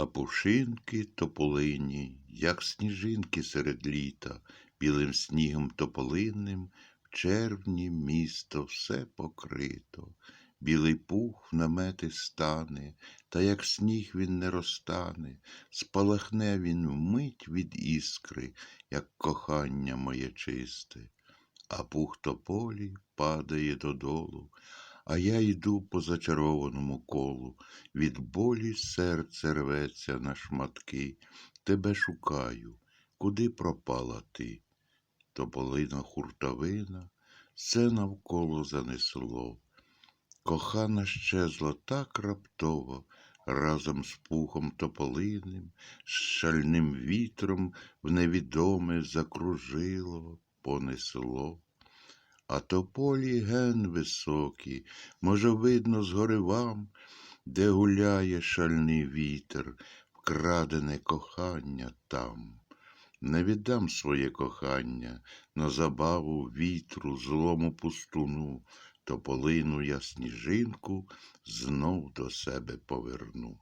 А пушинки тополині, як сніжинки серед літа, білим снігом тополинним, в червні місто все покрито. Білий пух в намети стане, та як сніг він не розтане, спалахне він вмить від іскри, як кохання моє чисте. А пух тополі падає додолу, а я йду по зачарованому колу, від болі серце рветься на шматки, тебе шукаю, куди пропала ти? Тополина хуртовина, все навколо занесло. Кохана щезла так раптово, разом з пухом тополиним, з шальним вітром в невідоме закружило, понесло. А тополі ген високі, може, видно згори вам, де гуляє шальний вітер, вкрадене кохання там. Не віддам своє кохання на забаву вітру, злому пустуну, тополину я сніжинку знов до себе поверну.